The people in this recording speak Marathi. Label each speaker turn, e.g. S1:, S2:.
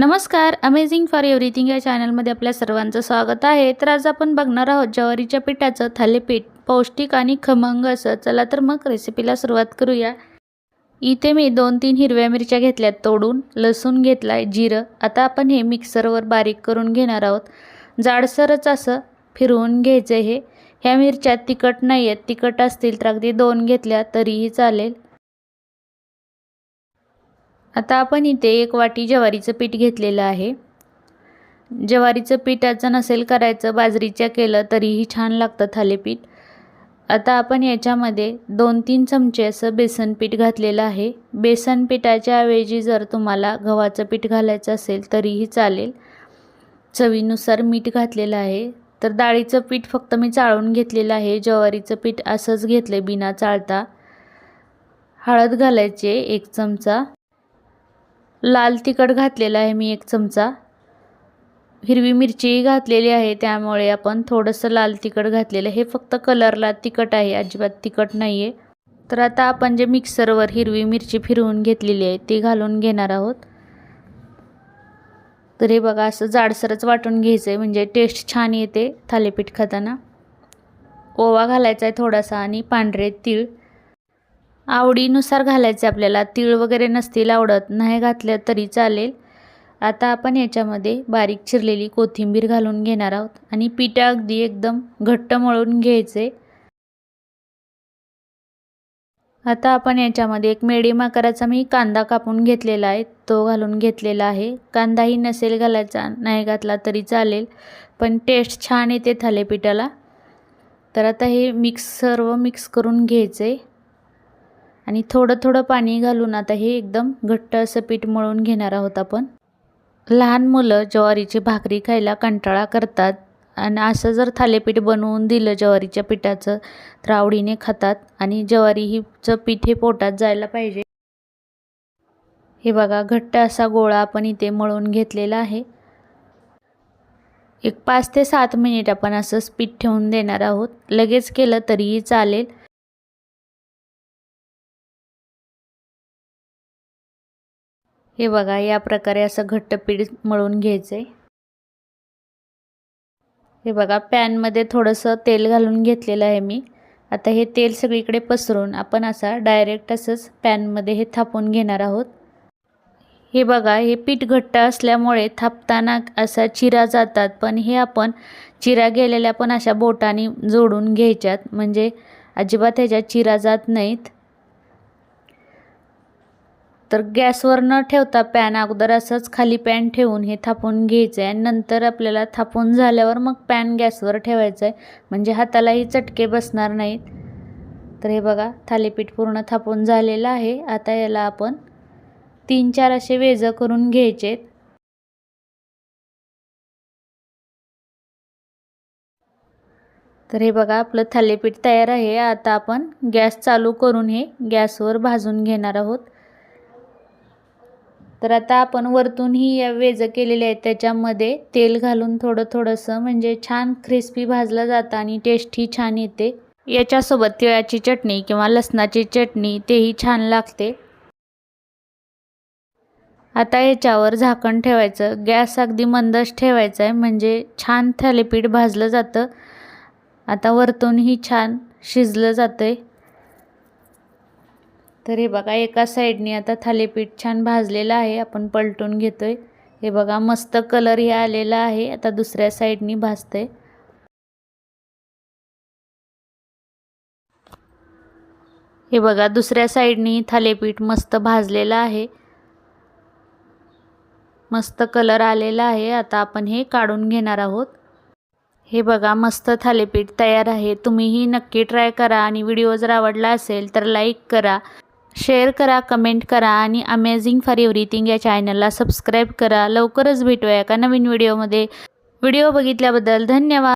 S1: नमस्कार अमेझिंग फॉर एव्हरीथिंग या चॅनलमध्ये आपल्या सर्वांचं स्वागत आहे. तर आज आपण बघणार आहोत ज्वारीच्या पिठाचं थालीपीठ पौष्टिक आणि खमंग असं. चला तर मग रेसिपीला सुरुवात करूया. इथे मी दोन तीन हिरव्या मिरच्या घेतल्यात तोडून लसूण घेतला आहे जिरं. आता आपण हे मिक्सरवर बारीक करून घेणार आहोत. जाडसरच असं फिरवून घ्यायचं हे ह्या मिरच्या तिखट नाही आहेत तिखट असतील तर अगदी दोन घेतल्या तरीही चालेल. आता आपण इथे एक वाटी ज्वारीचं पीठ घेतलेलं आहे. ज्वारीचं पिठाचं नसेल करायचं बाजरीच्या केलं तरीही छान लागतं थालीपीठ. आता आपण याच्यामध्ये दोन तीन चमचे असं बेसन पीठ घातलेलं आहे. बेसन पिठाच्या ऐवजी जर तुम्हाला गव्हाचं पीठ घालायचं असेल तरीही चालेल. चवीनुसार मीठ घातलेलं आहे. तर डाळीचं पीठ फक्त मी चाळून घेतलेलं आहे. ज्वारीचं पीठ असंच घेतलं बिना चाळता. हळद घालायचे एक चमचा. लाल तिखट घातलेला आहे मी एक चमचा. हिरवी मिरचीही घातलेली आहे त्यामुळे आपण थोडंसं लाल तिखट घातलेलं हे फक्त कलरला तिखट आहे अजिबात तिखट नाही आहे तर आता आपण जे मिक्सरवर हिरवी मिरची फिरवून घेतलेली आहे ती घालून घेणार आहोत. तर हे बघा असं जाडसरच वाटून घ्यायचं आहे म्हणजे टेस्ट छान येते थालीपीठ खाताना. ओवा घालायचा आहे थोडासा आणि पांढरे तीळ. आवडीनुसार घालायचे आपल्याला. तीळ वगैरे नसतील आवडत नाही घातलं तरी चालेल. आता आपण याच्यामध्ये बारीक चिरलेली कोथिंबीर घालून घेणार आहोत आणि पिठा अगदी एकदम घट्ट मळून घ्यायचे. आता आपण याच्यामध्ये एक मेडियम आकाराचा मी कांदा कापून घेतलेला आहे तो घालून घेतलेला आहे. कांदाही नसेल घालायचा नाही घातला तरी चालेल पण टेस्ट छान येते थालीपीठाला. तर आता हे मिक्स सर्व मिक्स करून घ्यायचं. आहे आणि थोडं थोडं पाणी घालून आता हे एकदम घट्ट असं पीठ मळून घेणार आहोत आपण. लहान मुलं ज्वारीची भाकरी खायला कंटाळा करतात आणि असं जर थालीपीठ बनवून दिलं ज्वारीच्या पिठाचं तर आवडीने खातात आणि ज्वारी हीचं पीठ हे पोटात जायला पाहिजे. हे बघा घट्ट असा गोळा आपण इथे मळून घेतलेला आहे. एक पाच ते सात मिनिट आपण असंच पीठ ठेवून देणार आहोत. लगेच केलं तरीही चालेल. हे बघा या प्रकारे असं घट्ट पीठ मळून घ्यायचं आहे हे बघा पॅनमध्ये थोडंसं तेल घालून घेतलेलं आहे मी. आता हे तेल सगळीकडे पसरून आपण असा डायरेक्ट असंच पॅनमध्ये हे थापून घेणार आहोत. हे बघा हे पीठ घट्ट असल्यामुळे थापताना असा चिरा जातात पण हे आपण चिरा गेलेल्या पण अशा बोटाने जोडून घ्यायच्यात. म्हणजे अजिबात ह्याच्यात चिरा जात नाहीत. तर गॅसवर न ठेवता पॅन अगोदर असंच खाली पॅन ठेवून हे थापून घ्यायचं आहे आणि नंतर आपल्याला थापून झाल्यावर मग पॅन गॅसवर ठेवायचं आहे म्हणजे हातालाही चटके बसणार नाहीत. तर हे बघा थालीपीठ पूर्ण थापून झालेलं आहे. आता याला आपण तीन चार असे वेजं करून घ्यायचेत. तर हे बघा आपलं थालीपीठ तयार आहे. आता आपण गॅस चालू करून हे गॅसवर भाजून घेणार आहोत. तर आता आपण वरतून ही या वेज केलेले आहेत. त्याच्यामध्ये तेल घालून थोडं थोडंसं म्हणजे छान क्रिस्पी भाजलं जातं आणि टेस्टही छान येते. याच्यासोबत तिळाची चटणी किंवा लसणाची चटणी तेही छान लागते. आता याच्यावर झाकण ठेवायचं. गॅस अगदी मंदच ठेवायचा आहे. म्हणजे छान थालीपीठ भाजलं जातं. आता वरतूनही छान शिजलं जातं आहे तर हे बघा एका साईडने आता थालीपीठ छान भाजलेलं आहे आपण पलटून घेतो आहे हे बघा मस्त कलर हे आलेला आहे आता दुसऱ्या साईडनी भाजतंय. हे बघा दुसऱ्या साईडनी थालीपीठ मस्त भाजलेलं आहे. मस्त कलर आलेला आहे आता आपण हे काढून घेणार आहोत. हे बघा मस्त थालीपीठ तयार आहे. तुम्हीही नक्की ट्राय करा आणि व्हिडिओ जर आवडला असेल तर लाईक करा. शेअर करा कमेंट करा आणि अमेझिंग फॉर एव्हरीथिंग या चॅनलला सबस्क्राईब करा. लवकरच भेटूया एका नवीन व्हिडिओमध्ये व्हिडिओ बघितल्याबद्दल धन्यवाद.